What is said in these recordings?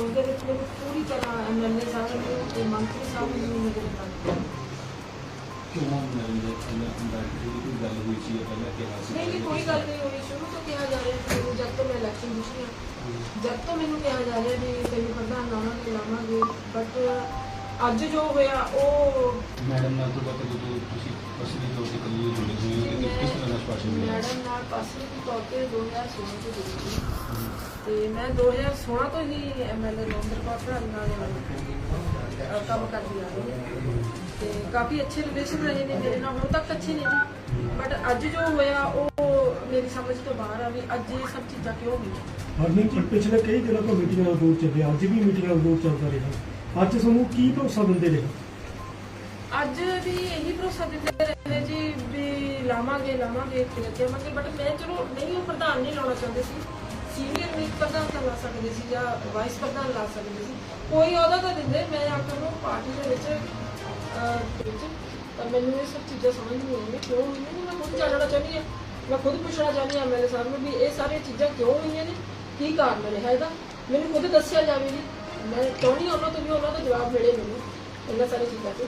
ਉਹਦੇ ਵਿੱਚ ਪੂਰੀ ਤਰ੍ਹਾਂ ਐਮਐਲਏ ਸਾਹਿਬ ਨੂੰ ਤੇ ਮੰਤਰੀ ਸਾਹਿਬ ਨੂੰ ਮੇਰੇ ਨਾਲ ਕਿਉਂ ਮਿਲਣ ਦੇ ਅੰਦਰ ਜਿਹੜੀ ਗੱਲ ਹੋਈ ਸੀ ਪਹਿਲਾਂ ਕਿਹਾ ਸੀ? ਨਹੀਂ ਕੋਈ ਗੱਲ ਨਹੀਂ ਹੋਈ। ਸ਼ੁਰੂ ਤੋਂ ਕਿਹਾ ਜਾ ਰਿਹਾ ਸੀ ਜਦ ਤੋਂ ਮੈਂ ਇਲੈਕਸ਼ਨ ਜਿੱਤੀ ਹਾਂ। ਜਦ ਤੋਂ ਮੈਨੂੰ ਕਿਹਾ ਜਾ ਰਿਹਾ ਵੀ ਤੈਨੂੰ ਪ੍ਰਧਾਨ ਲਾਵਾਂਗੇ ਲਾਵਾਂਗੇ। ਬਟ ਅੱਜ ਜੋ ਹੋਇਆ ਉਹ ਮੈਡਮ ਨਾਲ ਤੋਂ ਬਾਅਦ ਜਦੋਂ ਤੁਸੀਂ ਪਰਸਨਲੀ ਤੌਰ ਤੇ ਕਦੀ ਜੁੜੇ ਹੋਏ ਹੋ ਕਿ ਕਿਸ ਤਰ੍ਹਾਂ ਦਾ ਸਪਾਸ਼ਨ ਮਿਲਿਆ ਮੈਡਮ ਨਾਲ ਪਾਸੇ ਦੀ ਤੌਰ ਤੇ 2016 ਤੋਂ ਜੁੜੀ ਸੀ ਤੇ ਮੈਂ 2016 ਤੋਂ ਹੀ ਐਮਐਲਏ ਨਰਿੰਦਰ ਕੌਰ ਨਾਲ ਕੰਮ ਕਰਦੀ ਆ ਰਹੀ ਹਾਂ। ਤੇ ਕਾਫੀ ਅੱਛੇ ਰਿਲੇਸ਼ਨ ਰਹੇ ਨੇ ਮੇਰੇ ਨਾਲ ਹੁਣ ਤੱਕ ਅੱਛੇ ਨੇ ਜੀ। ਬਟ ਅੱਜ ਜੋ ਹੋਇਆ ਉਹ ਮੇਰੀ ਸਮਝ ਤੋਂ ਬਾਹਰ ਆ ਵੀ ਅੱਜ ਇਹ ਸਭ ਚੀਜ਼ਾਂ ਕਿਉਂ ਹੋਈਆਂ। ਹਰਮੀਤ ਜੀ ਪਿਛਲੇ ਕਈ ਦਿਨਾਂ ਤੋਂ ਮੀਟਿੰਗਾਂ ਦਾ ਦੌਰ ਚੱਲਿਆ ਅੱਜ ਵੀ ਮੀਟਿੰਗਾਂ ਦਾ ਦੌਰ ਚੱਲਦਾ ਰਿਹਾ। ਅੱਜ ਤੁਹਾਨੂੰ ਕੀ ਭਰੋਸਾ ਦਿੰਦੇ ਰਹੇ ਅੱਜ ਵੀ ਇਹੀ ਭਰੋਸਾ ਦਿੰਦੇ ਰਹੇ ਜੀ ਵੀ ਲਾਵਾਂਗੇ ਲਾਵਾਂਗੇ ਤੇ ਦੇਵਾਂਗੇ ਬਟ ਮੈਂ ਚਲੋ ਨਹੀਂ, ਉਹ ਪ੍ਰਧਾਨ ਨਹੀਂ ਲਾਉਣਾ ਚਾਹੁੰਦੇ ਸੀ। ਸੀਨੀਅਰ ਮੀਤ ਪ੍ਰਧਾਨ ਤਾਂ ਲਾ ਸਕਦੇ ਸੀ ਜਾਂ ਵਾਈਸ ਪ੍ਰਧਾਨ ਲਾ ਸਕਦੇ ਸੀ। ਕੋਈ ਅਹੁਦਾ ਤਾਂ ਦਿੰਦੇ, ਮੈਂ ਆਖਰ ਨੂੰ ਪਾਰਟੀ ਦੇ ਵਿੱਚ ਵਿੱਚ। ਪਰ ਮੈਨੂੰ ਇਹ ਸਭ ਚੀਜ਼ਾਂ ਸਮਝ ਨਹੀਂ ਆਉਂਦੀਆਂ। ਕਿਉਂ? ਹੋਈਆਂ ਮੈਂ ਖੁਦ ਜਾਣਨਾ ਚਾਹੁੰਦੀ ਹਾਂ। ਮੈਂ ਖੁਦ ਪੁੱਛਣਾ ਚਾਹੁੰਦੀ ਹਾਂ ਮੇਰੇ ਸਾਹਿਬ ਨੂੰ ਵੀ ਇਹ ਸਾਰੀਆਂ ਚੀਜ਼ਾਂ ਕਿਉਂ ਹੋਈਆਂ ਨੇ? ਕੀ ਕਾਰਨ ਰਿਹਾ ਇਹਦਾ? ਮੈਨੂੰ ਖੁਦ ਦੱਸਿਆ ਜਾਵੇ ਜੀ। ਮੈਂ ਚਾਹੁੰਦੀ ਹਾਂ ਉਹਨਾਂ ਤੋਂ ਵੀ ਉਹਨਾਂ ਦਾ ਜਵਾਬ ਮਿਲੇ ਮੈਨੂੰ। ਇਹਨਾਂ ਸਾਰੀਆਂ ਚੀਜ਼ਾਂ ਤੇ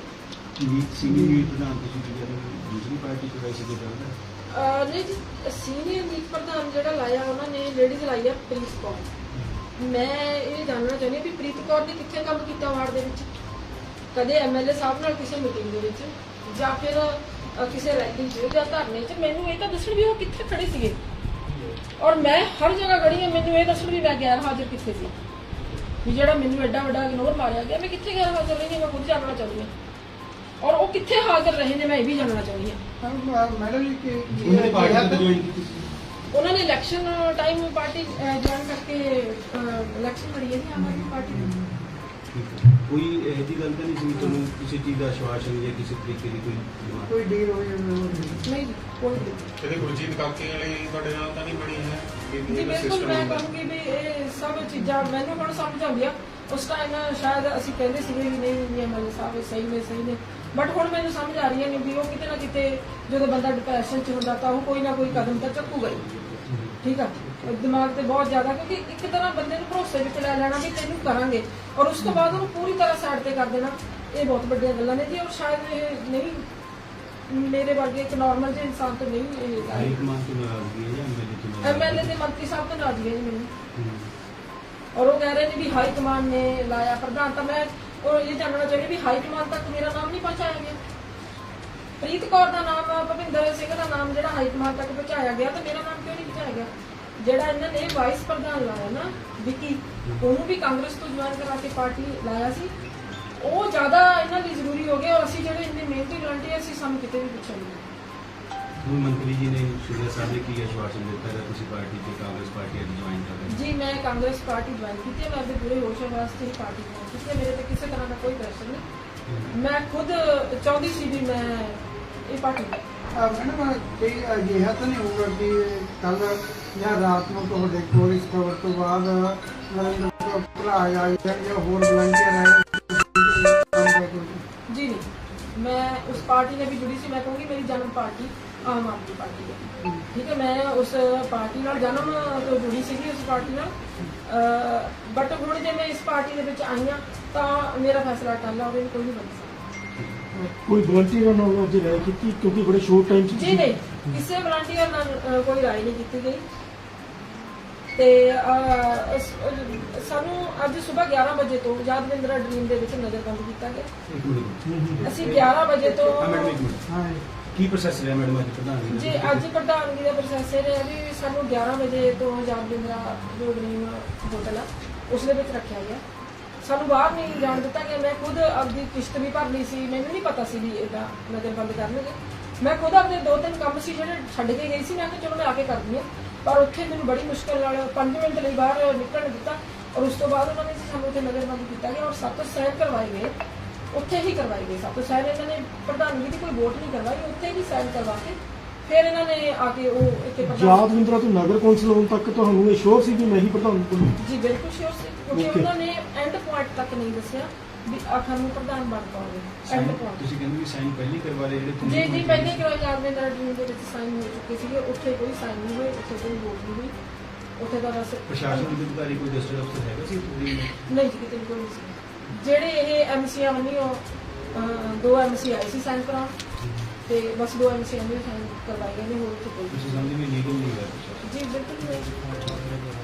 ਮੀਟ ਸੀਨੀਅਰ ਮੀਟ ਪ੍ਰਧਾਨ ਤੁਸੀਂ ਜਿਹੜਾ ਦੂਸਰੀ ਪਾਰਟੀ ਤੋਂ ਵੈਸੇ ਕਿਹਾ ਨਾ ਅਹ ਨਹੀਂ ਜੀ ਸੀਨੀਅਰ ਮੀਤ ਪ੍ਰਧਾਨ ਜਿਹੜਾ ਲਾਇਆ ਉਹਨਾਂ ਨੇ ਲੇਡੀਜ਼ ਲਾਈ ਆ ਪ੍ਰੀਤ ਕੌਰ। ਮੈਂ ਇਹ ਜਾਣਨਾ ਚਾਹੁੰਦੀ ਹਾਂ ਵੀ ਪ੍ਰੀਤ ਕੌਰ ਨੇ ਕਿੱਥੇ ਕੰਮ ਕੀਤਾ ਵਾਰਡ ਦੇ ਵਿੱਚ? ਕਦੇ ਐਮਐਲਏ ਸਾਹਿਬ ਨਾਲ ਕਿਸੇ ਮੀਟਿੰਗ ਦੇ ਵਿੱਚ? ਜਾਂ ਫਿਰ ਅਹ, ਕਿਸੇ ਰੈਲੀ 'ਚ ਜਾਂ ਧਰਨੇ 'ਚ? ਮੈਨੂੰ ਇਹ ਤਾਂ ਦੱਸਣ ਵੀ ਉਹ ਕਿੱਥੇ ਖੜੇ ਸੀਗੇ। ਔਰ ਮੈਂ ਹਰ ਜਗ੍ਹਾ ਖੜੀ ਹਾਂ ਮੈਨੂੰ ਇਹ ਦੱਸਣ ਵੀ ਮੈਂ ਗੈਰ ਹਾਜ਼ਰ ਕਿੱਥੇ ਸੀ? ਵੀ ਜਿਹੜਾ ਮੈਨੂੰ ਐਡਾ ਵੱਡਾ ਇਗਨੋਰ ਮਾਰਿਆ ਗਿਆ ਮੈਂ ਕਿੱਥੇ ਗੈਰ ਹਾਜ਼ਰ ਰਹੀ ਮੈਂ ਖੁਦ ਜਾਣਨਾ ਚਾਹੁੰਦੀ ਹਾਂ। ਔਰ ਉਹ ਕਿੱਥੇ ਹਾਜ਼ਰ ਰਹੇ ਨੇ ਮੈਂ ਇਹ ਵੀ ਜਾਣਨਾ ਚਾਹੁੰਦੀ ਹਾਂ। ਮੈਡਮ ਜੀ ਕਿ ਉਹਨਾਂ ਪਾਰਟੀ ਤੋਂ ਜੁਆਇਨ ਕੀਤੀ ਸੀ? ਉਹਨਾਂ ਨੇ ਇਲੈਕਸ਼ਨ ਟਾਈਮ ਪਾਰਟੀ ਜੁਆਇਨ ਕਰਕੇ ਇਲੈਕਸ਼ਨ ਲੜੀ ਹੈ ਜੀ ਆਮ ਆਦਮੀ ਪਾਰਟੀ ਦੀ। ਕੋਈ ਇਹੋ ਜਿਹੀ ਗੱਲ ਤਾਂ ਨਹੀਂ ਸੀ ਤੁਹਾਨੂੰ ਕਿਸੇ ਚੀਜ਼ ਦਾ ਆਸ਼ਵਾਸਨ ਜਾਂ ਕਿਸੇ ਤਰੀਕੇ ਦੀ ਕੋਈ? ਕੋਈ ਡੀਲ ਹੋਈ ਹੋਵੇ ਨਹੀਂ ਜੀ, ਕੋਈ ਨਹੀਂ। ਕਦੇ ਗੁਰਜੀਤ ਕਾਕੇ ਵਾਲੀ ਤੁਹਾਡੇ ਨਾਲ ਤਾਂ ਨਹੀਂ ਬਣੀ ਹੈ? ਕਿ ਜੀ ਇਹਦਾ ਬਿਲਕੁਲ ਮੈਂ? ਕਹੂੰਗੀ ਵੀ ਇਹ ਸਭ ਚੀਜ਼ਾਂ ਮੈਨੂੰ ਹੁਣ ਸਮਝ ਆਉਂਦੀ ਆ? ਉਸ ਟਾਈਮ ਸ਼ਾਇਦ ਅਸੀਂ ਕਹਿੰਦੇ ਸੀਗੇ ਵੀ ਨਹੀਂ ਨਹੀਂ ਐਮਐਲਏ ਸਾਹਿਬ ਇਹ ਸਹੀ ਨੇ ਸਹੀ ਨੇ। ਬਟ ਹੁਣ ਮੈਨੂੰ ਸਮਝ ਆ ਰਹੀ ਹੈ ਵੀ ਉਹ ਕਿਤੇ ਨਾ ਕਿਤੇ ਜਦੋਂ ਬੰਦਾ ਡਿਪਰੈਸ਼ਨ ਚ ਹੁੰਦਾ ਤਾਂ ਉਹ ਕੋਈ ਨਾ ਕੋਈ ਕਦਮ ਤਾਂ ਚੱਕੂਗਾ ਹੀ। ਠੀਕ ਆ? ਦਿਮਾਗ ਤੇ ਬਹੁਤ ਜ਼ਿਆਦਾ ਕਿਉਂਕਿ ਇੱਕ ਤਰ੍ਹਾਂ ਬੰਦੇ ਨੂੰ ਭਰੋਸੇ ਵਿੱਚ ਲੈ ਲੈਣਾ ਵੀ ਤੈਨੂੰ ਕਰਾਂਗੇ। ਔਰ ਉਸ ਤੋਂ ਬਾਅਦ ਉਹਨੂੰ ਪੂਰੀ ਤਰ੍ਹਾਂ ਸਾਈਡ ਤੇ ਕਰ ਦੇਣਾ ਇਹ ਬਹੁਤ ਵੱਡੀਆਂ ਗੱਲਾਂ ਨੇ। ਜੀ ਔਰ ਸ਼ਾਇਦ ਇਹ ਨਹੀਂ ਮੇਰੇ ਵਰਗੇ ਇੱਕ ਨਾਰਮਲ ਜਿਹੇ ਇਨਸਾਨ ਤੋਂ ਨਹੀਂ ਇਹ ਹਾਈ ਕਮਾਂਡ ਤੋਂ ਨਾਰਾਜ਼ਗੀ ਹੈ ਜਾਂ ਐਮਐਲਏ ਤੋਂ ਨਾਰਾਜ਼ਗੀ ਐਮਐਲਏ ਦੇ ਮੰਤਰੀ ਸਾਹਿਬ ਤੋਂ ਨਾਰਾਜ਼ਗੀ ਹੈ ਜੀ ਮੈਨੂੰ। ਔਰ ਉਹ ਕਹਿ ਰਹੇ ਨੇ ਵੀ ਹਾਈ ਕਮਾਂਡ ਨੇ ਲਾਇਆ ਪ੍ਰਧਾਨ ਤਾਂ ਮੈਂ ਉਹ ਇਹ ਜਾਣਨਾ ਚਾਹੁੰਦੀ ਵੀ ਹਾਈ ਕਮਾਂਡ ਤੱਕ ਮੇਰਾ ਨਾਮ ਨਹੀਂ ਪਹੁੰਚਾਇਆ ਗਿਆ। ਪ੍ਰੀਤ ਕੌਰ ਦਾ ਨਾਮ ਭਵਿੰਦਰ ਸਿੰਘ ਦਾ ਨਾਮ ਜਿਹੜਾ ਹਾਈ ਕਮਾਂਡ ਤੱਕ ਪਹੁੰਚਾਇਆ ਗਿਆ ਤਾਂ ਮੇਰਾ ਨਾਮ ਕਿਉਂ ਨਹੀਂ ਪਹੁੰਚਾਇਆ ਗਿਆ? ਜਿਹੜਾ ਇਹਨਾਂ ਨੇ ਵਾਈਸ ਪ੍ਰਧਾਨ ਲਾਇਆ ਨਾ ਵਿੱਕੀ ਉਹਨੂੰ ਵੀ ਕਾਂਗਰਸ ਤੋਂ ਜੁਆਇਨ ਕਰਾ ਕੇ ਪਾਰਟੀ ਲਾਇਆ ਸੀ। ਉਹ ਜ਼ਿਆਦਾ ਇਹਨਾਂ ਲਈ ਜ਼ਰੂਰੀ ਹੋ ਗਿਆ ਔਰ ਅਸੀਂ ਜਿਹੜੇ ਇੰਨੇ ਮਿਹਨਤੀ ਵਲੰਟੀਅਰ ਸੀ ਸਾਨੂੰ ਕਿਤੇ ਵੀ ਪੁੱਛਿਆ ਨਹੀਂ ਹੁਣ ਮੰਤਰੀ ਜੀ ਨੇ ਸੁਰਿਆ ਸਾਹਿਬ ਨੇ ਕੀ ਆਸ਼ਵਾਸਨ ਦਿੱਤਾ ਹੈ ਤੁਸੀਂ ਪਾਰਟੀ ਤੇ ਕਾਂਗਰਸ ਪਾਰਟੀ ਅੱਜ ਜੁਆਇਨ ਕਰ ਰਹੇ ਹੋ? ਜੀ ਮੈਂ ਕਾਂਗਰਸ ਪਾਰਟੀ ਜੁਆਇਨ ਕੀਤੀ ਹੈ ਮੈਂ ਆਪਣੇ ਪੂਰੇ ਹੋਸ਼ ਵਾਸਤੇ ਹੀ ਪਾਰਟੀ ਜੁਆਇਨ ਕੀਤੀ ਹੈ ਮੇਰੇ ਤੇ ਕਿਸੇ ਤਰ੍ਹਾਂ ਦਾ ਕੋਈ ਪ੍ਰੈਸ਼ਰ ਨਹੀਂ। ਮੈਂ ਖੁਦ ਚਾਹੁੰਦੀ ਸੀ ਵੀ ਮੈਂ ਇਹ ਪਾਰਟੀ ਮੈਡਮ ਕੋਈ ਅਜਿਹਾ ਤਾਂ ਨਹੀਂ ਹੋਊਗਾ ਕਿ ਕੱਲ ਜਾਂ ਰਾਤ ਨੂੰ ਤੁਹਾਡੇ ਕੋਲ ਇਸ ਖਬਰ ਤੋਂ ਬਾਅਦ ਨਰਿੰਦਰ ਭਰਾ ਆ ਜਾਂ ਹੋਰ ਵਲੰਟੀਅਰ ਹੈ ਪਾਰਟੀ ਨਾਲ ਵੀ ਜੁੜੀ ਸੀ ਮੈਂ ਕਹੂੰਗੀ ਮੇਰੀ ਜਨਮ ਪਾਰਟੀ ਆਮ ਆਦਮੀ ਪਾਰਟੀ ਹੈ। ਠੀਕ ਹੈ ਮੈਂ ਉਸ ਪਾਰਟੀ ਨਾਲ ਜਨਮ ਤੋਂ ਜੁੜੀ ਸੀਗੀ ਉਸ ਪਾਰਟੀ ਨਾਲ। ਬਟ ਹੁਣ ਜੇ ਮੈਂ ਇਸ ਪਾਰਟੀ ਦੇ ਵਿੱਚ ਆਈ ਹਾਂ ਤਾਂ ਮੇਰਾ ਫੈਸਲਾ ਟਾਲਾ ਹੋਵੇ ਕੋਈ ਨਹੀਂ ਬਣ ਸਕਦਾ। ਕੋਈ ਵਲੰਟੀਅਰ ਨਾਲ ਅੱਜ ਰਾਏ ਕੀਤੀ? ਕਿਉਂਕਿ ਬੜੇ ਸ਼ੋਰਟ ਟਾਈਮ ਚ ਜੀ ਨਹੀਂ ਕਿਸੇ ਵਲੰਟੀਅਰ ਨਾਲ ਕੋਈ ਰਾਏ ਨਹੀਂ ਕੀਤੀ ਗਈ। ਤੇ ਸਾਨੂੰ ਅੱਜ ਸਵੇਰ 11 ਵਜੇ ਤੋਂ ਯਾਦਵਿੰਦਰਾ ਡ੍ਰੀਮ ਦੇ ਵਿੱਚ ਨਜ਼ਰਬੰਦ ਕੀਤਾ ਗਿਆ। ਅਸੀਂ 11 ਵਜੇ ਤੋਂ ਕੀ ਪ੍ਰੋਸੈਸ ਰਿਹਾ ਮੈਡਮ ਅੱਜ ਪ੍ਰਧਾਨ ਜੀ ਅੱਜ ਪ੍ਰਧਾਨਗੀ ਦਾ ਪ੍ਰੋਸੈਸ ਇਹ ਹੈ ਵੀ ਸਾਨੂੰ 11 ਵਜੇ ਤੋਂ ਯਾਦਵਿੰਦਰਾ ਜੋ ਡ੍ਰੀਮ ਹੋਟਲ ਆ ਉਸ ਦੇ ਵਿੱਚ ਰੱਖਿਆ ਗਿਆ। ਸਾਨੂੰ ਬਾਹਰ ਨਹੀਂ ਜਾਣ ਦਿੱਤਾ ਗਿਆ। ਮੈਂ ਖੁਦ ਆਪਦੀ ਕਿਸ਼ਤ ਵੀ ਭਰ ਲਈ ਸੀ। ਮੈਨੂੰ ਨਹੀਂ ਪਤਾ ਸੀ ਵੀ ਇਹਦਾ ਨਜ਼ਰਬੰਦ ਕਰਨਗੇ। ਮੈਂ ਖੁਦ ਆਪਣੇ ਦੋ ਤਿੰਨ ਕੰਮ ਸੀ ਜਿਹੜੇ ਛੱਡ ਕੇ ਗਈ ਸੀ। ਮੈਂ ਕਿਹਾ ਚਲੋ ਮੈਂ ਆ ਕੇ ਕਰਦੀ ਹਾਂ। ਪਰ ਉੱਥੇ ਮੈਨੂੰ ਬੜੀ ਮੁਸ਼ਕਲ ਨਾਲ 5 ਮਿੰਟ ਲਈ ਬਾਹਰ ਨਿਕਲਣ ਦਿੱਤਾ ਔਰ ਉਸ ਤੋਂ ਬਾਅਦ ਉਹਨਾਂ ਨੇ ਸਾਨੂੰ ਉੱਥੇ ਨਜ਼ਰਬੰਦ ਕੀਤਾ ਗਿਆ ਔਰ ਸੱਤ ਸਾਈਨ ਕਰਵਾਏ ਗਏ ਉੱਥੇ ਹੀ ਕਰਵਾਏ ਗਏ ਸੱਤ ਸਾਈਨ ਇਹਨਾਂ ਨੇ ਪ੍ਰਧਾਨਗੀ ਦੀ ਕੋਈ ਵੋਟ ਨਹੀਂ ਕਰਵਾਈ ਉੱਥੇ ਹੀ ਸਾਈਨ ਕਰਵਾ ਕੇ ਫਿਰ ਇਹਨਾਂ ਨੇ ਆ ਕੇ ਉਹ ਇੱਥੇ ਯਾਦਵਿੰਦਰਾ ਤੋਂ ਨਗਰ ਕੌਂਸਲ ਹੋਣ ਤੱਕ ਤੁਹਾਨੂੰ ਇਹ ਸ਼ੋਰ ਸੀ ਵੀ ਮੈਂ ਹੀ ਪ੍ਰਧਾਨ ਜੀ ਬਿਲਕੁਲ ਸ਼ੋਰ ਸੀ ਕਿਉਂਕਿ. ਉਹਨਾਂ ਨੇ ਐਂਡ ਪੁਆਇੰਟ ਤੱਕ ਨਹੀਂ ਦੱਸਿਆ। ਵੀ ਆਖਰ ਨੂੰ ਪ੍ਰਧਾਨ ਬਣ ਐਂਡ ਪੁਆਇੰਟ ਤੁਸੀਂ ਕਹਿੰਦੇ ਵੀ ਸਾਈਨ ਪਹਿਲੀ ਕਰਵਾ ਲਏ ਜਿਹੜੇ ਜੀ ਜੀ ਪਹਿਲੇ ਕਿਉਂ ਯਾਦ ਦੇ ਨਾਲ ਟੀਮ ਦੇ ਵਿੱਚ ਸਾਈਨ ਹੋ ਚੁੱਕੇ ਸੀਗੇ ਉੱਥੇ ਕੋਈ ਸਾਈਨ ਨਹੀਂ ਹੋਏ ਉੱਥੇ ਕੋਈ ਵੋਟ ਨਹੀਂ ਹੋਈ। ਉੱਥੇ ਦਾ ਬਸ ਪ੍ਰਸ਼ਾਸਨ ਦੇ ਅਧਿਕਾਰੀ ਕੋਈ ਡਿਸਟ੍ਰਿਕਟ ਅਫਸਰ ਹੈਗਾ ਸੀ ਤੁਸੀਂ ਨਹੀਂ ਜੀ ਕਿਤੇ ਵੀ ਕੋਈ ਨਹੀਂ ਸੀ। ਜਿਹੜੇ ਇਹ ਐਮਸੀਆਂ ਅਹ, ਦੋ ਐਮਸੀ ਆਏ ਸੀ ਸਾਈਨ ਕਰਾਉਣ। ਤੇ ਬਸ ਦੋ ਐਮਸੀ ਨੇ ਸਾਈਨ ਕਰਵਾਏ ਨੇ ਹੋਰ ਕੋਈ ਤੁਸੀਂ ਸਮਝਦੇ ਵੀ ਲੀਗਲ ਨਹੀਂ ਹੈ ਪ੍ਰਸ਼ਾਸਨ। ਜੀ ਬਿਲਕੁਲ ਨਹੀਂ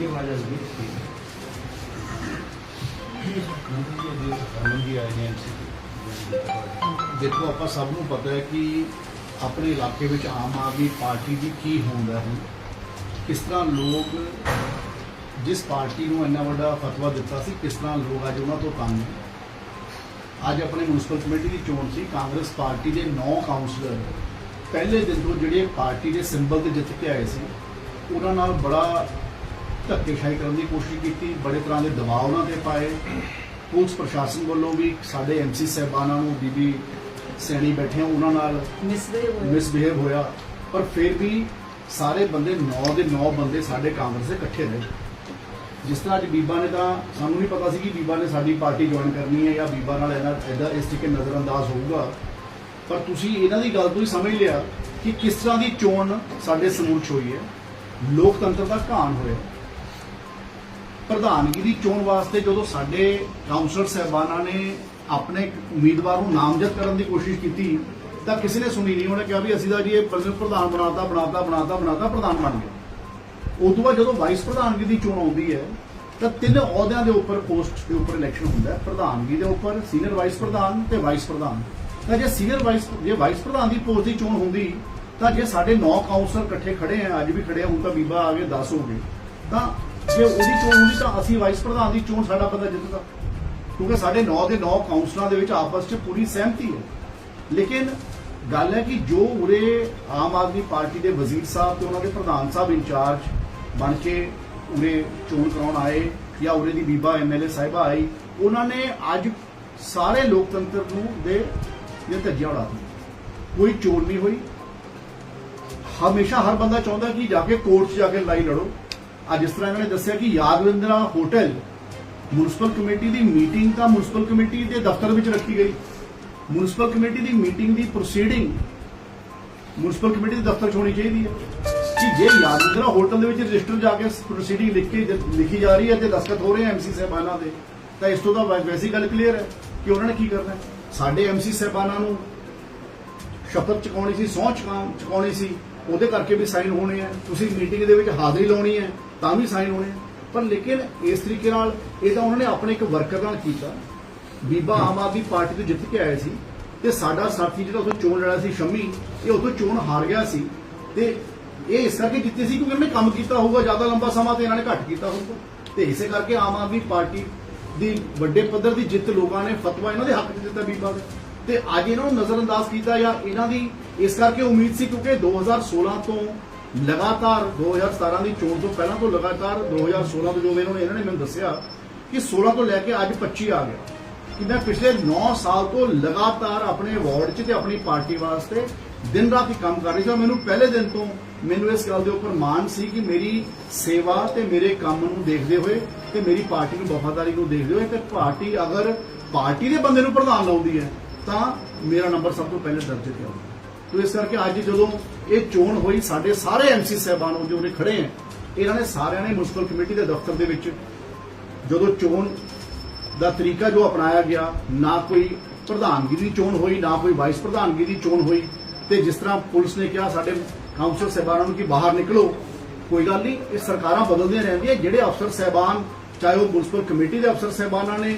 ਕੋਈ ਆਵਾਜ਼ ਆ ਰਹੀ ਹੈ। ਦੇਖੋ, ਆਪਾਂ ਸਭ ਨੂੰ ਪਤਾ ਹੈ ਕਿ ਆਪਣੇ ਇਲਾਕੇ ਵਿੱਚ ਆਮ ਆਦਮੀ ਪਾਰਟੀ ਦੀ ਕੀ ਹੁੰਦਾ ਹੈ ਕਿਸ ਤਰ੍ਹਾਂ ਲੋਕ ਜਿਸ ਪਾਰਟੀ ਨੂੰ ਇੰਨਾ ਵੱਡਾ ਫਤਵਾ ਦਿੱਤਾ ਸੀ, ਕਿਸ ਤਰ੍ਹਾਂ ਲੋਕ ਅੱਜ ਉਹਨਾਂ ਤੋਂ ਕੰਮ ਨੇ। ਅੱਜ ਆਪਣੇ ਮਿਊਨਿਸਪਲ ਕਮੇਟੀ ਦੀ ਚੋਣ ਸੀ, ਕਾਂਗਰਸ ਪਾਰਟੀ ਦੇ 9 ਕਾਉਂਸਲਰ ਪਹਿਲੇ ਦਿਨ ਤੋਂ ਜਿਹੜੇ ਪਾਰਟੀ ਦੇ ਸਿੰਬਲ ਤੇ ਜਿੱਤ ਕੇ ਆਏ ਸੀ, ਉਹਨਾਂ ਨਾਲ ਬੜਾ ਧੱਕੇਸ਼ਾਹੀ ਕਰਨ ਦੀ ਕੋਸ਼ਿਸ਼ ਕੀਤੀ। ਬੜੇ ਤਰ੍ਹਾਂ ਦੇ ਦਬਾਅ ਉਹਨਾਂ ਤੇ ਪਾਏ। ਪੁਲਿਸ ਪ੍ਰਸ਼ਾਸਨ ਵੱਲੋਂ ਵੀ ਸਾਡੇ ਐਮਸੀ ਸਾਹਿਬਾਨਾਂ ਨੂੰ ਬੀਬੀ ਸੈਣੀ ਬੈਠੇ ਉਹਨਾਂ ਨਾਲ ਮਿਸਬਿਹੇਵ ਹੋਇਆ। ਪਰ ਫਿਰ ਵੀ ਸਾਰੇ ਬੰਦੇ 9 ਦੇ 9 ਬੰਦੇ ਸਾਡੇ ਕਾਂਗਰਸ ਦੇ ਇਕੱਠੇ ਰਹੇ। ਜਿਸ ਤਰ੍ਹਾਂ ਅੱਜ ਬੀਬਾ ਨੇ ਤਾਂ ਸਾਨੂੰ ਨਹੀਂ ਪਤਾ ਸੀ ਕਿ ਬੀਬਾ ਨੇ ਸਾਡੀ ਪਾਰਟੀ ਜੁਆਇਨ ਕਰਨੀ ਹੈ ਜਾਂ ਬੀਬਾ ਨਾਲ ਇਹਨਾਂ ਇਹਦਾ ਇਸ ਤਰੀਕੇ ਨਜ਼ਰਅੰਦਾਜ਼ ਹੋਊਗਾ। ਪਰ ਤੁਸੀਂ ਇਹਨਾਂ ਦੀ ਗੱਲ ਤੋਂ ਹੀ ਸਮਝ ਲਿਆ ਕਿ ਕਿਸ ਤਰ੍ਹਾਂ ਦੀ ਚੋਣ ਸਾਡੇ ਸਮੂਹ 'ਚ ਹੋਈ ਹੈ। ਲੋਕਤੰਤਰ ਦਾ ਘਾਣ ਹੋਇਆ। ਪ੍ਰਧਾਨਗੀ ਦੀ ਚੋਣ ਵਾਸਤੇ ਜਦੋਂ ਸਾਡੇ ਕਾਉਂਸਲਰ ਸਹਿਬਾਨਾਂ ਨੇ ਆਪਣੇ ਉਮੀਦਵਾਰ ਨੂੰ ਨਾਮਜ਼ਦ ਕਰਨ ਦੀ ਕੋਸ਼ਿਸ਼ ਕੀਤੀ, ਤਾਂ ਕਿਸੇ ਨੇ ਸੁਣੀ ਨਹੀਂ। ਉਹਨੇ ਕਿਹਾ ਵੀ ਅਸੀਂ ਤਾਂ ਜੀ ਇਹ ਪ੍ਰਧਾਨ ਪ੍ਰਧਾਨ ਬਣਾਤਾ ਬਣਾਤਾ ਬਣਾਤਾ ਬਣਾਤਾ, ਪ੍ਰਧਾਨ ਬਣ ਗਿਆ ਉਸ ਤੋਂ ਬਾਅਦ ਜਦੋਂ ਵਾਈਸ ਪ੍ਰਧਾਨਗੀ ਦੀ ਚੋਣ ਆਉਂਦੀ ਹੈ, ਤਾਂ ਤਿੰਨ ਅਹੁਦਿਆਂ ਦੇ ਉੱਪਰ ਪੋਸਟ ਦੇ ਉੱਪਰ ਇਲੈਕਸ਼ਨ ਹੁੰਦਾ ਹੈ। ਪ੍ਰਧਾਨਗੀ ਦੇ ਉੱਪਰ ਸੀਨੀਅਰ ਵਾਈਸ ਪ੍ਰਧਾਨ ਤੇ ਵਾਈਸ ਪ੍ਰਧਾਨ। ਤਾਂ ਜੇ ਸੀਨੀਅਰ ਵਾਈਸ, ਜੇ ਵਾਈਸ ਪ੍ਰਧਾਨ ਦੀ ਪੋਸਟ ਦੀ ਚੋਣ ਹੁੰਦੀ, ਤਾਂ ਜੇ ਸਾਡੇ 9 ਕਾਉਂਸਲਰ ਇਕੱਠੇ ਖੜੇ ਆ, ਅੱਜ ਵੀ ਖੜੇ ਆ, ਹੁਣ ਤਾਂ ਬੀਬਾ ਆ ਗਏ 10 ਹੋ ਗਏ, ਤਾਂ ਜੇ ਉਹਦੀ ਚੋਣ ਹੁੰਦੀ ਤਾਂ ਅਸੀਂ ਵਾਈਸ ਪ੍ਰਧਾਨ ਦੀ ਚੋਣ ਸਾਡਾ ਬੰਦਾ ਜਿੱਤਦਾ। ਕਿਉਂਕਿ ਸਾਡੇ 9 ਦੇ 9 ਕਾਉਂਸਲਰਾਂ ਦੇ ਵਿੱਚ ਆਪਸ 'ਚ ਪੂਰੀ ਸਹਿਮਤੀ ਹੈ। ਲੇਕਿਨ ਗੱਲ ਹੈ ਕਿ ਜੋ ਉਰੇ ਆਮ ਆਦਮੀ ਪਾਰਟੀ ਦੇ ਵਜ਼ੀਰ ਸਾਹਿਬ ਤੇ ਉਹਨਾਂ ਦੇ ਪ੍ਰਧਾਨ ਸਾਹਿਬ ਇੰਚਾਰਜ ਬਣ ਕੇ ਉਰੇ ਚੋਣ ਕਰਾਉਣ ਆਏ ਜਾਂ ਉਰੇ ਦੀ ਬੀਬਾ ਐਮਐਲਏ ਸਾਹਿਬਾ ਆਈ, ਉਹਨਾਂ ਨੇ ਅੱਜ ਸਾਰੇ ਲੋਕਤੰਤਰ ਨੂੰ ਦੇ ਇਹ ਧੱਜੀਆਂ ਉਡਾ ਦਿੱਤੀਆਂ। ਕੋਈ ਚੋਣ ਨਹੀਂ ਹੋਈ। ਹਮੇਸ਼ਾ ਹਰ ਬੰਦਾ ਚਾਹੁੰਦਾ ਕਿ ਜਾ ਕੇ ਕੋਰਟ 'ਚ ਜਾ ਕੇ ਲੜਾਈ ਲੜੋ। ਅੱਜ ਇਸ ਤਰ੍ਹਾਂ ਇਹਨਾਂ ਨੇ ਦੱਸਿਆ ਕਿ ਯਾਦਵਿੰਦਰਾ ਹੋਟਲ ਮਿਊਨਿਸਪਲ ਕਮੇਟੀ ਦੀ ਮੀਟਿੰਗ ਤਾਂ ਮਿਊਨਿਸਪਲ ਕਮੇਟੀ ਦੇ ਦਫ਼ਤਰ ਵਿੱਚ ਰੱਖੀ ਗਈ। ਮਿਊਨਿਸਪਲ ਕਮੇਟੀ ਦੀ ਮੀਟਿੰਗ ਦੀ ਪ੍ਰੋਸੀਡਿੰਗ ਮਿਊਨਿਸਪਲ ਕਮੇਟੀ ਦੇ ਦਫ਼ਤਰ 'ਚ ਹੋਣੀ ਚਾਹੀਦੀ ਹੈ। ਕਿ ਜੇ ਯਾਦਵਿੰਦਰਾ ਹੋਟਲ ਦੇ ਵਿੱਚ ਰਜਿਸਟਰ ਜਾ ਕੇ ਪ੍ਰੋਸੀਡਿੰਗ ਲਿਖ ਕੇ ਲਿਖੀ ਜਾ ਰਹੀ ਹੈ ਤੇ ਦਸਤਖਤ ਹੋ ਰਹੇ ਐਮਸੀ ਸਾਹਿਬਾਨਾਂ ਦੇ, ਤਾਂ ਇਸ ਤੋਂ ਤਾਂ ਵੈ- ਵੈਸੇ ਗੱਲ ਕਲੀਅਰ ਹੈ ਕਿ ਉਹਨਾਂ ਨੇ ਕੀ ਕਰਨਾ ਹੈ। ਸਾਡੇ ਐਮਸੀ ਸਾਹਿਬਾਨਾਂ ਨੂੰ ਸ਼ਪਥ ਚੁਕਾਉਣੀ ਸੀ, ਸਹੁੰ ਚੁਕਾਉਣੀ ਸੀ, ਉਹਦੇ ਕਰਕੇ ਵੀ ਸਾਈਨ ਹੋਣੇ ਆ ਤੁਸੀਂ ਮੀਟਿੰਗ ਦੇ ਵਿੱਚ ਹਾਜ਼ਰੀ ਲਾਉਣੀ ਹੈ। ਤਾਂ ਵੀ ਸਾਈਨ ਹੋਣੇ ਪਰ ਲੇਕਿਨ ਇਸ ਤਰੀਕੇ ਨਾਲ ਇਹ ਤਾਂ ਉਹਨਾਂ ਨੇ ਆਪਣੇ ਇੱਕ ਵਰਕਰ ਨਾਲ ਕੀਤਾ। ਬੀਬਾ ਆਮ ਆਦਮੀ ਪਾਰਟੀ ਤੋਂ ਜਿੱਤ ਕੇ ਆਇਆ ਸੀ ਤੇ ਸਾਡਾ ਸਾਥੀ ਜਿਹੜਾ ਉੱਥੋਂ ਚੋਣ ਲੜਿਆ ਸੀ ਸ਼ੰਮੀ, ਇਹ ਉੱਥੋਂ ਚੋਣ ਹਾਰ ਗਿਆ ਸੀ। ਤੇ ਇਹ ਇਸ ਕਰਕੇ ਜਿੱਤੇ ਸੀ ਕਿਉਂਕਿ ਇਹਨੇ ਕੰਮ ਕੀਤਾ ਹੋਊਗਾ, ਜ਼ਿਆਦਾ ਲੰਬਾ ਸਮਾਂ ਤੇ ਇਹਨਾਂ ਨੇ ਘੱਟ ਕੀਤਾ ਹੋਊਗਾ। ਤੇ ਇਸੇ ਕਰਕੇ ਆਮ ਆਦਮੀ ਪਾਰਟੀ ਦੀ ਵੱਡੇ ਪੱਧਰ ਦੀ ਜਿੱਤ ਲੋਕਾਂ ਨੇ ਫਤਵਾ ਇਹਨਾਂ ਦੇ ਹੱਕ 'ਚ ਦਿੱਤਾ ਬੀਬਾ ਦੇ। ਤੇ ਅੱਜ ਇਹਨਾਂ ਨੂੰ ਨਜ਼ਰਅੰਦਾਜ਼ ਕੀਤਾ ਜਾਂ ਇਹਨਾਂ ਦੀ ਇਸ ਕਰਕੇ ਉਮੀਦ ਸੀ ਕਿਉਂਕਿ 2016 ਤੋਂ ਲਗਾਤਾਰ 2017 ਦੀ ਚੋਣ ਤੋਂ ਪਹਿਲਾਂ ਤੋਂ ਲਗਾਤਾਰ 2016 ਤੋਂ ਜੋ ਇਹਨਾਂ ਨੇ ਇਹਨਾਂ ਨੇ ਮੈਨੂੰ ਦੱਸਿਆ ਕਿ 16 ਤੋਂ ਲੈ ਕੇ ਅੱਜ 25 ਆ ਗਿਆ ਕਿ ਮੈਂ ਪਿਛਲੇ 9 ਸਾਲ ਤੋਂ ਲਗਾਤਾਰ ਆਪਣੇ ਵਾਰਡ 'ਚ ਤੇ ਆਪਣੀ ਪਾਰਟੀ ਵਾਸਤੇ ਦਿਨ ਰਾਤ ਹੀ ਕੰਮ ਕਰ ਰਹੀ ਸੀ ਮੈਨੂੰ ਪਹਿਲੇ ਦਿਨ ਤੋਂ ਮੈਨੂੰ ਇਸ ਗੱਲ ਦੇ ਉੱਪਰ ਮਾਣ ਸੀ ਕਿ ਮੇਰੀ ਸੇਵਾ ਤੇ ਮੇਰੇ ਕੰਮ ਨੂੰ ਦੇਖਦੇ ਹੋਏ ਤੇ ਮੇਰੀ ਪਾਰਟੀ ਨੂੰ ਵਫਾਦਾਰੀ ਨੂੰ ਦੇਖਦੇ ਹੋਏ ਤੇ ਪਾਰਟੀ ਅਗਰ ਪਾਰਟੀ ਦੇ ਬੰਦੇ ਨੂੰ ਪ੍ਰਧਾਨ ਲਾਉਂਦੀ ਹੈ ਤਾਂ ਮੇਰਾ ਨੰਬਰ ਸਭ ਤੋਂ ਪਹਿਲੇ ਦਰਜੇ ਤੇ ਆਉਂਦਾ। ਤੋ ਇਸ ਕਰਕੇ ਅੱਜ ਜਦੋਂ ਇਹ ਚੋਣ ਹੋਈ, ਸਾਡੇ ਸਾਰੇ ਐਮਸੀ ਸਾਹਿਬਾਨ ਜੋ ਉਰੇ ਖੜੇ ਹੈ ਇਹਨਾਂ ਨੇ ਸਾਰਿਆਂ ਨੇ ਮਿਊਨਿਸਪਲ ਕਮੇਟੀ ਦੇ ਦਫ਼ਤਰ ਦੇ ਵਿੱਚ ਜਦੋਂ ਚੋਣ ਦਾ ਤਰੀਕਾ ਜੋ ਅਪਣਾਇਆ ਗਿਆ, ਨਾ ਕੋਈ ਪ੍ਰਧਾਨਗੀ ਦੀ ਚੋਣ ਹੋਈ, ਨਾ ਕੋਈ ਵਾਈਸ ਪ੍ਰਧਾਨਗੀ ਦੀ ਚੋਣ ਹੋਈ ਤੇ ਜਿਸ ਤਰ੍ਹਾਂ ਪੁਲਿਸ ਨੇ ਕਿਹਾ, ਸਾਡੇ ਕਾਉਂਸਲ ਸਹਿਬਾਨਾਂ ਨੂੰ ਕਿ ਬਾਹਰ ਨਿਕਲੋ, ਕੋਈ ਗੱਲ ਨਹੀਂ, ਇਹ ਸਰਕਾਰਾਂ ਬਦਲਦੀਆਂ ਰਹਿੰਦੀਆਂ, ਜਿਹੜੇ ਅਫਸਰ ਸਹਿਬਾਨ, ਚਾਹੇ ਉਹ ਮਿਊਨਿਸਪਲ ਕਮੇਟੀ ਦੇ ਅਫਸਰ ਸਹਿਬਾਨਾਂ ਨੇ,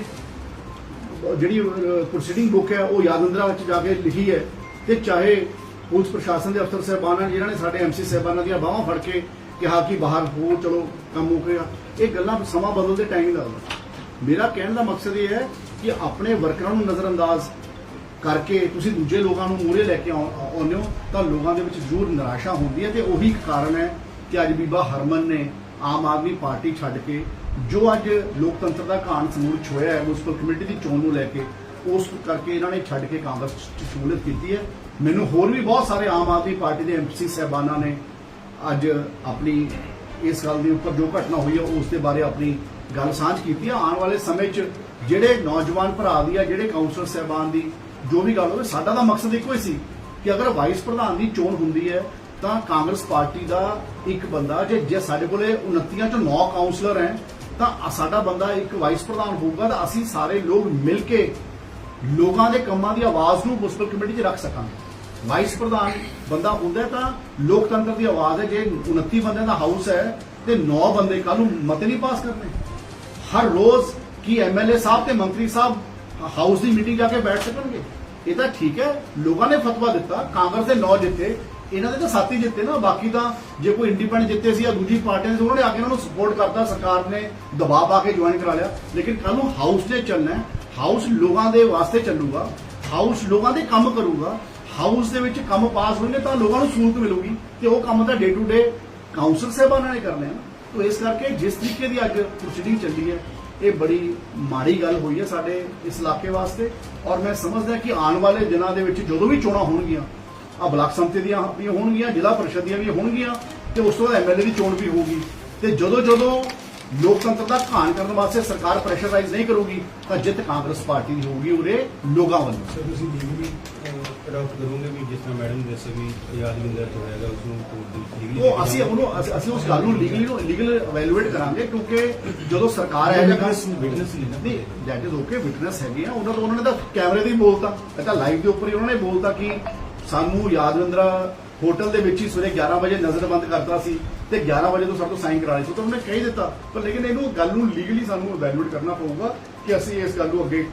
ਜਿਹੜੀ ਪ੍ਰੋਸੀਡਿੰਗ ਬੁੱਕ ਹੈ, ਉਹ ਯਾਦਵਿੰਦਰਾ ਵਿੱਚ ਜਾ ਕੇ ਲਿਖੀ ਹੈ ਤੇ ਚਾਹੇ ਪੁਲਿਸ ਪ੍ਰਸ਼ਾਸਨ ਦੇ ਅਫਸਰ ਸਹਿਬਾਨਾਂ ਨੇ ਜਿਨ੍ਹਾਂ ਨੇ ਸਾਡੇ ਐਮਸੀ ਸਹਿਬਾਨਾਂ ਦੀਆਂ ਬਾਹਾਂ ਫੜ ਕੇ ਕਿਹਾ ਕਿ ਬਾਹਰ ਹੋ ਚਲੋ ਕੰਮ ਹੋ ਗਿਆ। ਇਹ ਗੱਲਾਂ ਸਮਾਂ ਬਦਲਦੇ ਟਾਈਮ ਹੀ ਲੱਗਦਾ। ਮੇਰਾ ਕਹਿਣ ਦਾ ਮਕਸਦ ਇਹ ਹੈ ਕਿ ਆਪਣੇ ਵਰਕਰਾਂ ਨੂੰ ਨਜ਼ਰਅੰਦਾਜ਼ ਕਰਕੇ ਤੁਸੀਂ ਦੂਜੇ ਲੋਕਾਂ ਨੂੰ ਮੂਹਰੇ ਲੈ ਕੇ ਆਉ- ਆਉਂਦੇ ਹੋ, ਤਾਂ ਲੋਕਾਂ ਦੇ ਵਿੱਚ ਜ਼ਰੂਰ ਨਿਰਾਸ਼ਾ ਹੁੰਦੀ ਹੈ। ਤੇ ਉਹੀ ਇੱਕ ਕਾਰਨ ਹੈ ਕਿ ਅੱਜ ਬੀਬਾ ਹਰਮਨ ਨੇ ਆਮ ਆਦਮੀ ਪਾਰਟੀ ਛੱਡ ਕੇ ਜੋ ਅੱਜ ਲੋਕਤੰਤਰ ਦਾ ਘਾਣ ਸਮੂਹ 'ਚ ਹੋਇਆ ਹੈ ਮਿਊਨਿਸਪਲ ਕਮੇਟੀ ਦੀ ਚੋਣ ਨੂੰ ਲੈ ਕੇ ਉਸ ਕਰਕੇ ਇਹਨਾਂ ਨੇ ਛੱਡ ਕੇ ਕਾਂਗਰਸ 'ਚ ਸ਼ਮੂਲੀਅਤ ਕੀਤੀ ਹੈ। ਮੈਨੂੰ ਹੋਰ ਵੀ ਬਹੁਤ ਸਾਰੇ ਆਮ ਆਦਮੀ ਪਾਰਟੀ ਦੇ ਐਮਸੀ ਸਹਿਬਾਨਾਂ ਨੇ ਅੱਜ ਆਪਣੀ ਇਸ ਗੱਲ ਦੇ ਉੱਪਰ ਜੋ ਘਟਨਾ ਹੋਈ ਹੈ, ਉਸ ਦੇ ਬਾਰੇ ਆਪਣੀ ਗੱਲ ਸਾਂਝ ਕੀਤੀ ਹੈ। ਆਉਣ ਵਾਲੇ ਸਮੇਂ 'ਚ ਜਿਹੜੇ ਨੌਜਵਾਨ ਭਰਾ ਦੀ ਆ ਜਿਹੜੇ ਕਾਉਂਸਲਰ ਸਹਿਬਾਨ ਦੀ ਜੋ ਵੀ ਗੱਲ ਹੋਵੇ, ਸਾਡਾ ਦਾ ਮਕਸਦ ਇੱਕੋ ਹੀ ਸੀ ਕਿ ਅਗਰ ਵਾਈਸ ਪ੍ਰਧਾਨ ਦੀ ਚੋਣ ਹੁੰਦੀ ਹੈ, ਤਾਂ ਕਾਂਗਰਸ ਪਾਰਟੀ ਦਾ ਇੱਕ ਬੰਦਾ ਜੇ ਜੇ ਸਾਡੇ ਕੋਲੇ 29 ਚੋਂ 9 ਕਾਉਂਸਲਰ ਹੈ, ਤਾਂ ਸਾਡਾ ਬੰਦਾ ਇੱਕ ਵਾਈਸ ਪ੍ਰਧਾਨ ਹੋਊਗਾ ਤਾਂ ਅਸੀਂ ਸਾਰੇ ਲੋਕ ਮਿਲ ਕੇ ਲੋਕਾਂ ਦੇ ਕੰਮਾਂ ਦੀ ਆਵਾਜ਼ ਨੂੰ ਮੁਸਪਲ ਕਮੇਟੀ 'ਚ ਰੱਖ ਸਕਾਂਗੇ। ਵਾਈਸ ਪ੍ਰਧਾਨ ਬੰਦਾ ਹੁੰਦਾ ਤਾਂ ਲੋਕਤੰਤਰ ਦੀ ਆਵਾਜ਼ ਹੈ। ਜੇ 29 ਬੰਦਿਆਂ ਦਾ ਹਾਊਸ ਹੈ ਤੇ 9 ਬੰਦੇ ਕੱਲ ਨੂੰ ਮਤੇ ਨਹੀਂ ਪਾਸ ਕਰਨੇ। ਹਰ ਰੋਜ਼ ਕੀ ਐਮਐਲਏ ਸਾਹਿਬ ਤੇ ਮੰਤਰੀ ਸਾਹਿਬ ਹਾਊਸ ਦੀ ਮੀਟਿੰਗ ਜਾ ਕੇ ਬੈਠ ਸਕਣਗੇ? ਇਹ ਤਾਂ ਠੀਕ ਹੈ। ਲੋਕਾਂ ਨੇ ਫਤਵਾ ਦਿੱਤਾ। ਕਾਂਗਰਸ ਦੇ 9 ਜਿੱਤੇ। ਇਹਨਾਂ ਦੇ ਤਾਂ ਸਾਥੀ ਜਿੱਤੇ ਨਾ। ਬਾਕੀ ਤਾਂ ਜੇ ਕੋਈ ਇੰਡੀਪੈਂਡੈਂਟ ਜਿੱਤੇ ਸੀ ਜਾਂ ਦੂਜੀ ਪਾਰਟੀਆਂ ਸੀ, ਉਹਨਾਂ ਨੇ ਆ ਕੇ ਇਹਨਾਂ ਨੂੰ ਸਪੋਰਟ ਕਰਤਾ। ਸਰਕਾਰ ਨੇ ਦਬਾਅ ਪਾ ਕੇ ਜੁਆਇਨ ਕਰਾ ਲਿਆ। ਲੇਕਿਨ ਕੱਲ ਨੂੰ ਹਾਊਸ ਨੇ ਚੱਲਣਾ ਹਾਊਸ ਲੋਕਾਂ ਦੇ ਵਾਸਤੇ ਚੱਲੂਗਾ, ਹਾਊਸ ਲੋਕਾਂ ਦੇ ਕੰਮ ਕਰੂਗਾ, ਹਾਊਸ ਦੇ ਵਿੱਚ ਕੰਮ ਪਾਸ ਹੋਣਗੇ ਤਾਂ ਲੋਕਾਂ ਨੂੰ ਸਹੂਲਤ ਮਿਲੂਗੀ ਤੇ ਉਹ ਕੰਮ ਤਾਂ ਡੇ ਟੂ ਡੇ ਕਾਉਂਸਲ ਸਾਹਿਬਾਨਾਂ ਨੇ ਕਰਨੇ ਆ। ਤੋ ਇਸ ਕਰਕੇ ਜਿਸ ਤਰੀਕੇ ਦੀ ਅੱਜ ਪ੍ਰੋਸੀਡਿੰਗ ਚੱਲੀ ਹੈ, ਇਹ ਬੜੀ ਮਾੜੀ ਗੱਲ ਹੋਈ ਹੈ ਸਾਡੇ ਇਸ ਇਲਾਕੇ ਵਾਸਤੇ। ਔਰ ਮੈਂ ਸਮਝਦਾ ਕਿ ਆਉਣ ਵਾਲੇ ਦਿਨਾਂ ਦੇ ਵਿੱਚ ਜਦੋਂ ਵੀ ਚੋਣਾਂ ਹੋਣਗੀਆਂ ਆ ਬਲਾਕ ਸੰਮਤੀ ਦੀਆਂ ਵੀ ਹੋਣਗੀਆਂ, ਜ਼ਿਲ੍ਹਾ ਪਰਿਸ਼ਦ ਦੀਆਂ ਵੀ ਹੋਣਗੀਆਂ ਤੇ ਉਸ ਤੋਂ ਬਾਅਦ ਐਮਐਲਏ ਦੀ ਚੋਣ ਵੀ ਹੋਊਗੀ। ਤੇ ਜਦੋਂ ਜਦੋਂ ਲੋਕਤੰਤਰ ਦਾ ਘਾਣ ਕਰਨ ਵਾਸਤੇ ਸਰਕਾਰ ਪ੍ਰੈਸ਼ਰਾਈਜ਼ ਨਹੀਂ ਕਰੂਗੀ ਤਾਂ ਜਿੱਤ ਕਾਂਗਰਸ ਪਾਰਟੀ ਦੀ ਹੋਊਗੀ ਉਰੇ ਲੋਕਾਂ ਵੱਲੋਂ। ਸਰ ਤੁਸੀਂ ਲੀਗਲੀ ਅਡਾਪਟ ਕਰੋਗੇ ਵੀ ਜਿਸ ਤਰ੍ਹਾਂ ਮੈਡਮ ਨੇ ਦੱਸਿਆ ਵੀ ਯਾਦਵਿੰਦਰ ਜੋ ਹੈਗਾ ਉਸ ਨੂੰ ਕੋਰਟ ਦੇ ਲੀਗਲੀ ਉਹ ਅਸੀਂ ਉਹਨੂੰ ਅਸੀਂ- ਉਸ ਗੱਲ ਨੂੰ ਲੀਗਲੀ ਨੂੰ ਲੀਗਲ ਇਵੈਲੂਏਟ ਕਰਾਂਗੇ ਕਿਉਂਕਿ ਜਦੋਂ ਸਰਕਾਰ ਹੈ ਵਿਟਨੈਸ ਵਿਟਨੈਸ ਨਹੀਂ ਦੈਟ ਇਜ਼ ਓਕੇ ਵਿਟਨੈਸ ਹੈਗੇ ਆ। ਉਹਨਾਂ ਤੋਂ ਉਹਨਾਂ ਨੇ ਤਾਂ ਕੈਮਰੇ ਤੇ ਹੀ ਬੋਲਤਾ। ਇਹ ਤਾਂ ਲਾਈਵ ਦੇ ਉੱਪਰ ਹੀ ਉਹਨਾਂ ਨੇ ਬੋਲਤਾ ਕਿ ਸਾਨੂੰ ਯਾਦਵਿੰਦਰਾ ਹੋਟਲ ਦੇ ਵਿੱਚ ਹੀ ਸਵੇਰੇ 11 ਵਜੇ ਨਜ਼ਰਬੰਦ ਕਰਤਾ ਸੀ ਤੇ 11 ਵਜੇ ਤੋਂ ਸਾਡੇ ਤੋਂ ਸਾਈਨ ਕਰਾ ਲਈ ਸੀ ਤਾਂ ਉਹਨੇ ਕਹਿ ਦਿੱਤਾ। ਪਰ ਲੇਕਿਨ ਇਹਨੂੰ ਗੱਲ ਨੂੰ ਲੀਗਲੀ ਸਾਨੂੰ ਇਵੈਲੂਏਟ ਕਰਨਾ ਪਊਗਾ ਕਿ ਅਸੀਂ ਇਸ ਗੱਲ ਨੂੰ ਅੱਗੇ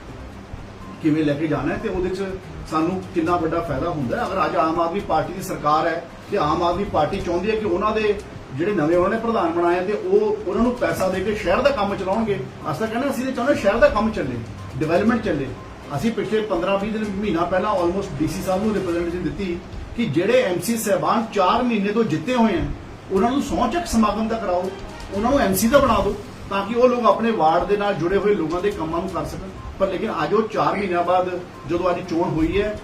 ਕਿਵੇਂ ਲੈ ਕੇ ਜਾਣਾ ਹੈ ਤੇ ਉਹਦੇ 'ਚ ਸਾਨੂੰ ਕਿੰਨਾ ਵੱਡਾ ਫਾਇਦਾ ਹੁੰਦਾ ਅਗਰ ਅੱਜ ਆਮ ਆਦਮੀ ਪਾਰਟੀ ਦੀ ਸਰਕਾਰ ਹੈ ਤੇ ਆਮ ਆਦਮੀ ਪਾਰਟੀ ਚਾਹੁੰਦੀ ਹੈ ਕਿ ਉਹਨਾਂ ਦੇ ਜਿਹੜੇ ਨਵੇਂ ਉਹਨਾਂ ਨੇ ਪ੍ਰਧਾਨ ਬਣਾਏ ਆ ਤੇ ਉਹ ਉਹਨਾਂ ਨੂੰ ਪੈਸਾ ਦੇ ਕੇ ਸ਼ਹਿਰ ਦਾ ਕੰਮ ਚਲਾਉਣਗੇ, ਅਸੀਂ ਤਾਂ ਕਹਿੰਦੇ ਅਸੀਂ ਤਾਂ ਚਾਹੁੰਦੇ ਹਾਂ ਸ਼ਹਿਰ ਦਾ ਕੰਮ ਚੱਲੇ ਡਿਵੈਲਪਮੈਂਟ ਚੱਲੇ। ਅਸੀਂ ਪਿਛਲੇ 15-20 ਦਿਨ ਮਹੀਨਾ ਪਹਿਲਾਂ ਆਲਮੋਸਟ ਡੀਸੀ ਸਾਹਿਬ ਨੂੰ ਰਿਪਰੈਜ਼ੈਂਟੇਸ਼ਨ ਦਿੱਤੀ ਕਿ ਜਿਹੜੇ ਐਮਸੀ ਸਹਿਬਾਨ 4 ਮਹੀਨੇ ਤੋਂ ਜਿੱਤੇ ਹੋਏ ਆ, ਉਹਨਾਂ ਨੂੰ ਸਹੁੰ ਚੱਕ ਸਮਾਗਮ ਦਾ ਕਰਾਓ, ਉਹਨਾਂ ਨੂੰ ਐਮਸੀ ਦਾ ਬਣਾ ਦਿਓ, ਤਾਂ ਕਿ ਉਹ ਲੋਕ ਆਪਣੇ ਵਾਰਡ ਦੇ ਨਾਲ ਜੁੜੇ ਹੋਏ ਲੋਕਾਂ ਦੇ ਕੰਮਾਂ ਨੂੰ ਕਰ ਸਕਣ। ਪਰ ਲੇਕਿਨ ਅੱਜ ਉਹ 4 ਮਹੀਨਿਆਂ ਬਾਅਦ ਜਦੋਂ ਅੱਜ ਚੋਣ ਹੋਈ ਹੈ,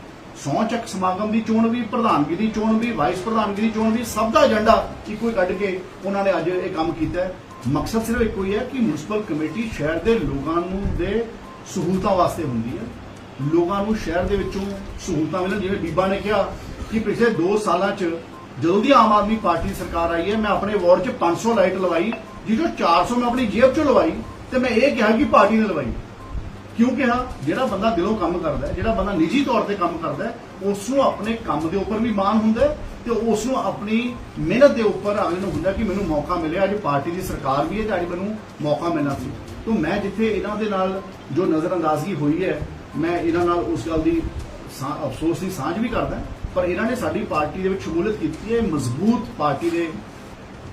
ਸਹੁੰ ਚੱਕ ਸਮਾਗਮ ਦੀ ਚੋਣ ਵੀ, ਪ੍ਰਧਾਨਗੀ ਦੀ ਚੋਣ ਵੀ ਵਾਈਸ ਪ੍ਰਧਾਨਗੀ ਦੀ ਚੋਣ ਵੀ, ਸਭ ਦਾ ਏਜੰਡਾ ਇੱਕੋ ਹੀ ਕੱਢ ਕੇ ਉਹਨਾਂ ਨੇ ਅੱਜ ਇਹ ਕੰਮ ਕੀਤਾ ਮਕਸਦ ਸਿਰਫ ਇੱਕੋ ਹੀ ਹੈ ਕਿ ਮਿਊਨਿਸਪਲ ਕਮੇਟੀ ਸ਼ਹਿਰ ਦੇ ਲੋਕਾਂ ਨੂੰ ਦੇ ਸਹੂਲਤਾਂ ਵਾਸਤੇ ਹੁੰਦੀ ਹੈ। ਲੋਕਾਂ ਨੂੰ ਸ਼ਹਿਰ ਦੇ ਵਿੱਚੋਂ ਸਹੂਲਤਾਂ ਮਿਲਣ, ਜਿਵੇਂ ਬੀਬਾ ਨੇ ਕਿਹਾ ਕਿ ਪਿਛਲੇ 2 ਸਾਲਾਂ 'ਚ ਜਦੋਂ ਦੀ ਆਮ ਆਦਮੀ ਪਾਰਟੀ ਦੀ ਸਰਕਾਰ ਆਈ ਹੈ, ਮੈਂ ਆਪਣੇ ਵਾਰਡ 'ਚ 500 ਲਾਈਟ ਲਵਾਈ ਜਿਹੋ 400 ਮੈਂ ਆਪਣੀ ਜੇਬ 'ਚੋਂ ਲਵਾਈ ਤੇ ਮੈਂ ਇਹ ਕਿਹਾ ਕਿ ਪਾਰਟੀ ਨੇ ਲਵਾਈ। ਕਿਉਂ ਕਿਹਾ? ਜਿਹੜਾ ਬੰਦਾ ਦਿਲੋਂ ਕੰਮ ਕਰਦਾ ਹੈ, ਜਿਹੜਾ ਬੰਦਾ ਨਿੱਜੀ ਤੌਰ ਤੇ ਕੰਮ ਕਰਦਾ ਹੈ ਉਸ ਨੂੰ ਆਪਣੇ ਕੰਮ ਦੇ ਉੱਪਰ ਵੀ ਮਾਣ ਹੁੰਦਾ ਤੇ ਉਸ ਨੂੰ ਆਪਣੀ ਮਿਹਨਤ ਦੇ ਉੱਪਰ ਅਗਲੇ ਨੂੰ ਹੁੰਦਾ ਕਿ ਮੈਨੂੰ ਮੌਕਾ ਮਿਲਿਆ, ਅੱਜ ਪਾਰਟੀ ਦੀ ਸਰਕਾਰ ਵੀ ਹੈ ਤੇ ਅੱਜ ਮੈਨੂੰ ਮੌਕਾ ਮਿਲਣਾ ਸੀ। ਤੋਂ ਮੈਂ ਜਿੱਥੇ ਇਹਨਾਂ ਦੇ ਨਾਲ ਜੋ ਨਜ਼ਰਅੰਦਾਜ਼ੀ ਹੋਈ ਹੈ, ਮੈਂ ਇਹਨਾਂ ਨਾਲ ਉਸ ਗੱਲ ਦੀ ਅਫਸੋਸ ਦੀ ਸਾਂਝ ਵੀ ਕਰਦਾ। ਪਰ ਇਹਨਾਂ ਨੇ ਸਾਡੀ ਪਾਰਟੀ ਦੇ ਵਿੱਚ ਸ਼ਮੂਲੀਅਤ ਕੀਤੀ ਹੈ, ਮਜ਼ਬੂਤ ਪਾਰਟੀ ਦੇ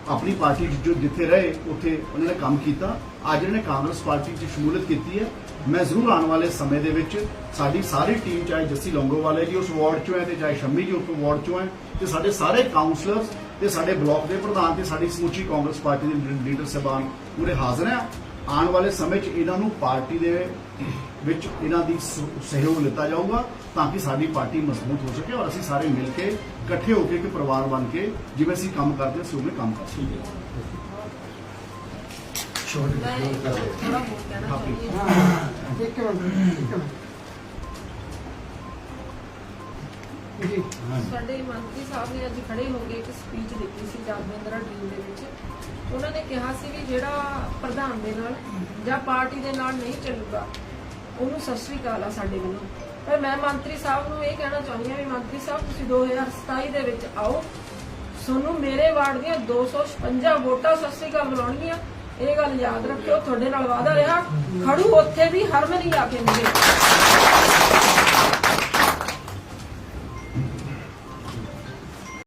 ਆਪਣੀ ਪਾਰਟੀ ਜੋ ਜਿੱਥੇ ਰਹੇ, ਉੱਥੇ ਉਹਨਾਂ ਨੇ ਕੰਮ ਕੀਤਾ। ਅੱਜ ਇਹਨਾਂ ਨੇ ਕਾਂਗਰਸ ਪਾਰਟੀ 'ਚ ਸ਼ਮੂਲੀਅਤ ਕੀਤੀ ਹੈ। ਮੈਂ ਜ਼ਰੂਰ ਆਉਣ ਵਾਲੇ ਸਮੇਂ ਦੇ ਵਿੱਚ ਸਾਡੀ ਸਾਰੀ ਟੀਮ, ਚਾਹੇ ਜੱਸੀ ਲੌਂਗੋਵਾਲੇ ਜੀ ਉਸ ਵਾਰਡ 'ਚੋਂ ਹੈ ਤੇ ਚਾਹੇ ਸ਼ੰਮੀ ਜੀ ਉਸ ਵਾਰਡ 'ਚੋਂ ਹੈ, ਤੇ ਸਾਡੇ ਸਾਰੇ ਕਾਉਂਸਲਰਸ ਤੇ ਸਾਡੇ ਬਲਾਕ ਦੇ ਪ੍ਰਧਾਨ ਤੇ ਸਾਡੀ ਸਮੁੱਚੀ ਕਾਂਗਰਸ ਪਾਰਟੀ ਦੇ ਲੀਡਰ ਸਹਿਬਾਨ ਪੂਰੇ ਹਾਜ਼ਰ ਹੈ। ਆਉਣ ਵਾਲੇ ਸਮੇਂ 'ਚ ਇਹਨਾਂ ਨੂੰ ਪਾਰਟੀ ਦੇ ਵਿੱਚ ਇਹਨਾਂ ਦੀ ਸਹਿਯੋਗ ਲਿੱਤਾ ਜਾਊਗਾ ਤਾਂ ਕਿ ਸਾਡੀ ਪਾਰਟੀ ਮਜ਼ਬੂਤ ਹੋ ਸਕੇ ਔਰ ਅਸੀਂ ਸਾਰੇ ਮਿਲ ਕੇ ਇਕੱਠੇ ਹੋ ਕੇ ਇੱਕ ਪਰਿਵਾਰ ਬਣ ਕੇ ਜਿਵੇਂ ਅਸੀਂ ਕੰਮ ਕਰਦੇ ਹਾਂ ਉਵੇਂ ਕੰਮ ਕਰ ਸਕੀਏ। ਮਿੰਟ ਜੀ। ਸਾਡੇ ਮੰਤਰੀ ਸਾਹਿਬ ਨੇ ਅੱਜ ਖੜੇ ਹੋ ਕੇ ਇੱਕ ਸਪੀਚ ਦਿੱਤੀ ਸੀ ਜਾਗਵਿੰਦਰਾ ਡ੍ਰੀਮ ਦੇ ਵਿੱਚ। ਉਹਨਾਂ ਨੇ ਕਿਹਾ ਸੀ ਵੀ ਜਿਹੜਾ ਪ੍ਰਧਾਨ ਦੇ ਨਾਲ ਜਾਂ ਪਾਰਟੀ ਦੇ ਨਾਲ ਨਹੀਂ ਚੱਲੂਗਾ, ਉਹਨੂੰ ਸਤਿ ਸ੍ਰੀ ਅਕਾਲ ਆ ਸਾਡੇ ਵੱਲੋਂ। ਪਰ ਮੈਂ ਮੰਤਰੀ ਸਾਹਿਬ ਨੂੰ ਇਹ ਕਹਿਣਾ ਚਾਹੁੰਦੀ ਹਾਂ ਵੀ ਮੰਤਰੀ ਸਾਹਿਬ, ਤੁਸੀਂ 2027 ਦੇ ਵਿੱਚ ਆਓ। ਤੁਹਾਨੂੰ ਮੇਰੇ ਵਾਰਡ ਦੀਆਂ 256 ਵੋਟਾਂ ਸਤਿ ਸ੍ਰੀ ਅਕਾਲ ਬੁਲਾਉਣਗੀਆਂ। ਇਹ ਗੱਲ ਯਾਦ ਰੱਖਿਓ, ਤੁਹਾਡੇ ਨਾਲ ਵਾਅਦਾ ਰਿਹਾ, ਖੜੂ ਉੱਥੇ ਵੀ ਹਰਮਨੀ ਆ ਕੇ ਮਿਲੇ